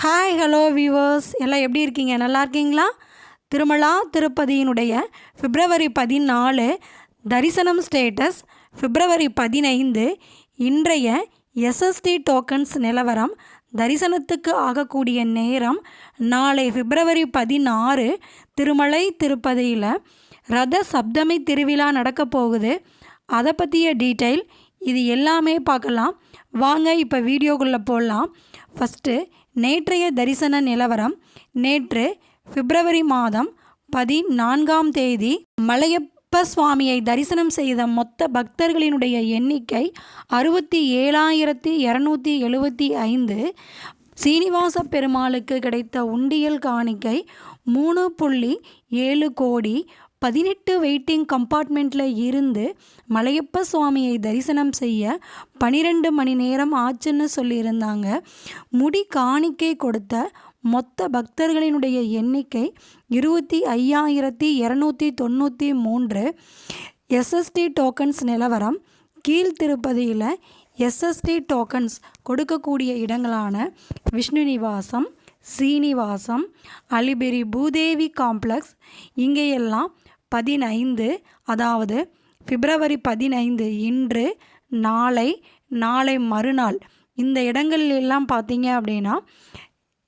Hi hello viewers எல்லாம் எப்படி இருக்கீங்க? நல்லா இருக்கீங்களா? திருமலா திருப்பதியினுடைய பிப்ரவரி பதினாலு தரிசனம் ஸ்டேட்டஸ் பிப்ரவரி பதினைந்து இன்றைய எஸ்எஸ்டி டோக்கன்ஸ் நிலவரம் தரிசனத்துக்கு ஆகக்கூடிய நேரம் நாளை பிப்ரவரி பதினாறு திருமலை திருப்பதியில் ரத சப்தமி திருவிழா நடக்க போகுது. அதை பற்றிய டீட்டெயில் இது எல்லாமே பார்க்கலாம். வாங்க இப்போ வீடியோக்குள்ளே போடலாம் ஃபஸ்ட்டு நேற்றைய தரிசன நிலவரம் நேற்று பிப்ரவரி மாதம் பதினான்காம் தேதி மலையப்ப சுவாமியை தரிசனம் செய்த மொத்த பக்தர்களினுடைய எண்ணிக்கை அறுபத்தி ஏழாயிரத்தி இரநூத்தி எழுபத்தி ஐந்து. சீனிவாச பெருமாளுக்கு கிடைத்த உண்டியல் காணிக்கை மூணு புள்ளி ஏழு கோடி பதினெட்டு வெயிட்டிங் கம்பார்ட்மெண்ட்டில் இருந்து மலையப்ப சுவாமியை தரிசனம் செய்ய பனிரெண்டு மணி நேரம் ஆச்சுன்னு சொல்லியிருந்தாங்க. முடி காணிக்கை கொடுத்த மொத்த பக்தர்களினுடைய எண்ணிக்கை இருபத்தி ஐயாயிரத்தி இரநூத்தி தொண்ணூற்றி மூன்று. எஸ்எஸ்டி டோக்கன்ஸ் நிலவரம் கீழ் திருப்பதியில் எஸ்எஸ்டி டோக்கன்ஸ் கொடுக்கக்கூடிய இடங்களான விஷ்ணு நிவாசம் சீனிவாசம் அலிபெரி பூதேவி காம்ப்ளெக்ஸ் இங்கேயெல்லாம் பதினைந்து அதாவது பிப்ரவரி பதினைந்து இன்று நாளை நாளை மறுநாள். இந்த இடங்கள் எல்லாம் பார்த்தீங்க அப்படின்னா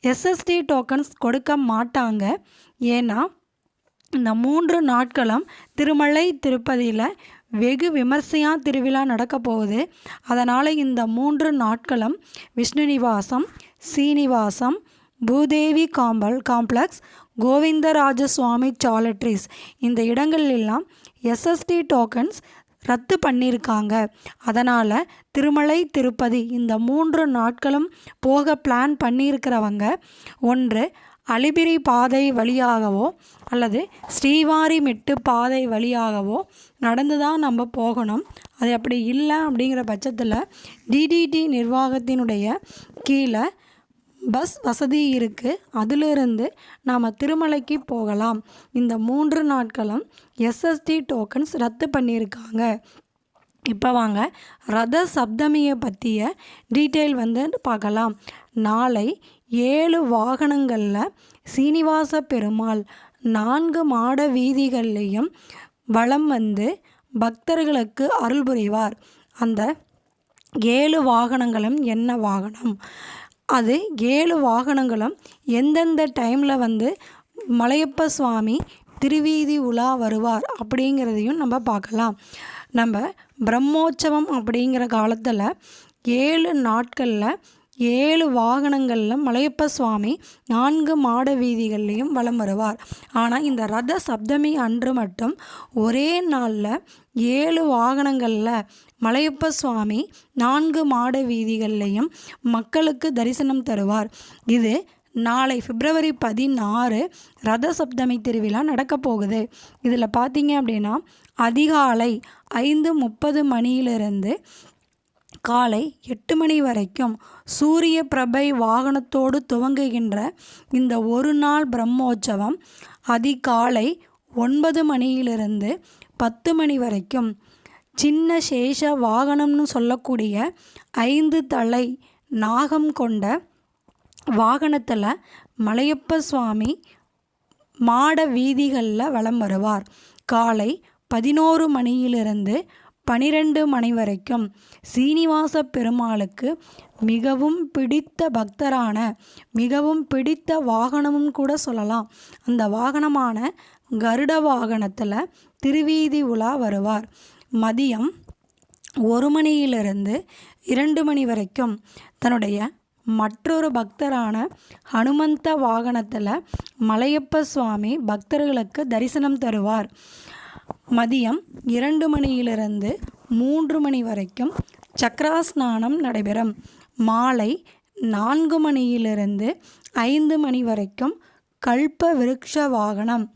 எஸ்எஸ்டி டோக்கன்ஸ் கொடுக்க மாட்டாங்க. ஏன்னா இந்த மூன்று நாட்களும் திருமலை திருப்பதியில் வெகு விமர்சையாக திருவிழா நடக்க போகுது. அதனால் இந்த மூன்று நாட்களும் விஷ்ணு நிவாசம் சீனிவாசம் பூதேவி காம்பல் காம்ப்ளெக்ஸ் கோவிந்தராஜ சுவாமி சாலட்ரிஸ். இந்த இடங்கள் எல்லாம் எஸ்எஸ்டி டோக்கன்ஸ் ரத்து பண்ணியிருக்காங்க. அதனால் திருமலை திருப்பதி இந்த மூன்று நாட்களும் போக பிளான் பண்ணியிருக்கிறவங்க ஒன்று அலிபிரி பாதை வழியாகவோ அல்லது ஸ்ரீவாரிமெட்டு பாதை வழியாகவோ நடந்து தான் நம்ம போகணும். அது அப்படி இல்லை அப்படிங்கிற பட்சத்தில் டிடிடி நிர்வாகத்தினுடைய கீழே பஸ் வசதி இருக்குது அதிலிருந்து நாம் திருமலைக்கு போகலாம். இந்த மூன்று நாட்களும் எஸ்எஸ்டி டோக்கன்ஸ் ரத்து பண்ணியிருக்காங்க. இப்போ வாங்க ரத சப்தமியை பற்றிய டீட்டெயில் வந்து பார்க்கலாம். நாளை ஏழு வாகனங்களில் சீனிவாச பெருமாள் நான்கு மாட வீதிகள்லேயும் வலம் வந்து பக்தர்களுக்கு அருள் புரிவார். அந்த ஏழு வாகனங்களும் என்ன வாகனம்? அது ஏழு வாகனங்களும் எந்தெந்த டைமில் வந்து மலையப்ப சுவாமி திருவீதி உலா வருவார் அப்படிங்கிறதையும் நம்ம பார்க்கலாம். நம்ம பிரம்மோற்சவம் அப்படிங்கிற காலத்தில் ஏழு நாட்களில் ஏழு வாகனங்களில் மலையப்ப சுவாமி நான்கு மாட வீதிகள்லையும் வலம் வருவார். ஆனால் இந்த ரத சப்தமி அன்று மட்டும் ஒரே நாளில் ஏழு வாகனங்களில் மலையப்ப சுவாமி நான்கு மாட வீதிகள்லையும் மக்களுக்கு தரிசனம் தருவார். இது நாளை பிப்ரவரி பதினாறு ரத சப்தமி திருவிழா நடக்க போகுது. இதில் பார்த்தீங்க அப்படின்னா அதிகாலை ஐந்து முப்பது மணியிலிருந்து காலை எட்டு மணி வரைக்கும் சூரிய பிரபை வாகனத்தோடு துவங்குகின்ற இந்த ஒரு நாள் பிரம்மோற்சவம் அதிகாலை ஒன்பது மணியிலிருந்து பத்து மணி வரைக்கும் சின்ன சேஷ வாகனம்னு சொல்லக்கூடிய ஐந்து தலை நாகம் கொண்ட வாகனத்தில் மலையப்ப சுவாமி மாட வீதிகளில் வலம் வருவார். காலை பதினோரு மணியிலிருந்து பனிரெண்டு மணி வரைக்கும் சீனிவாச பெருமாளுக்கு மிகவும் பிடித்த பக்தரான மிகவும் பிடித்த வாகனமும் கூட சொல்லலாம். அந்த வாகனமான கருட வாகனத்தில் திருவீதி உலா வருவார். மதியம் ஒரு மணியிலிருந்து இரண்டு மணி வரைக்கும் தன்னுடைய மற்றொரு பக்தரான ஹனுமந்த வாகனத்தில் மலையப்ப சுவாமி பக்தர்களுக்கு தரிசனம் தருவார். மதியம் இரண்டு மணியிலிருந்து மூன்று மணி வரைக்கும் சக்கராஸ்நானம் நடைபெறும். மாலை நான்கு மணியிலிருந்து ஐந்து மணி வரைக்கும் கல்ப விருட்ச வாகனம்.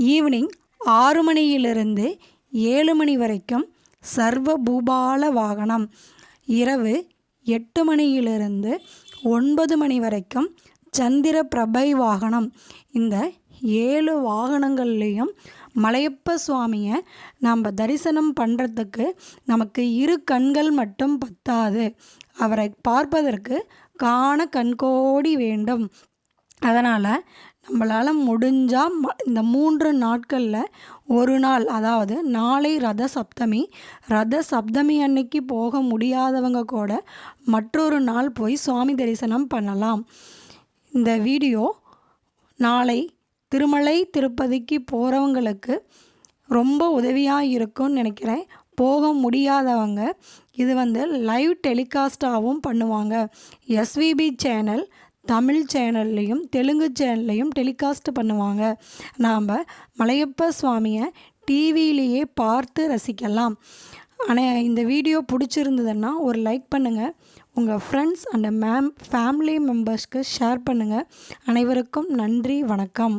ஈவினிங் ஆறு மணியிலிருந்து ஏழு மணி வரைக்கும் சர்வ பூபால வாகனம். இரவு எட்டு மணியிலிருந்து ஒன்பது மணி வரைக்கும் சந்திர பிரபை வாகனம். இந்த ஏழு வாகனங்கள்லேயும் மலையப்ப சுவாமியை நம்ம தரிசனம் பண்ணுறதுக்கு நமக்கு இரு கண்கள் மட்டும் பத்தாது. அவரை பார்ப்பதற்கு காண கண்கோடி வேண்டும். அதனால் நம்மளால் முடிஞ்சால் ம இந்த மூன்று நாட்களில் ஒரு நாள் அதாவது நாளை ரத சப்தமி ரத சப்தமி அன்னைக்கு போக முடியாதவங்க கூட மற்றொரு நாள் போய் சுவாமி தரிசனம் பண்ணலாம். இந்த வீடியோ நாளை திருமலை திருப்பதிக்கு போகிறவங்களுக்கு ரொம்ப உதவியாக இருக்கும்னு நினைக்கிறேன். போக முடியாதவங்க இது வந்து லைவ் டெலிகாஸ்ட்டாகவும் பண்ணுவாங்க. எஸ்விபி சேனல் தமிழ் சேனல்லையும் தெலுங்கு சேனல்லையும் டெலிகாஸ்ட் பண்ணுவாங்க. நாம் மலையப்ப சுவாமியை டிவியிலேயே பார்த்து ரசிக்கலாம். ஆனால் இந்த வீடியோ பிடிச்சிருந்ததுன்னா ஒரு லைக் பண்ணுங்கள் உங்கள் ஃப்ரெண்ட்ஸ் அண்ட் மேம் ஃபேமிலி மெம்பர்ஸ்க்கு ஷேர் பண்ணுங்கள் அனைவருக்கும் நன்றி வணக்கம்.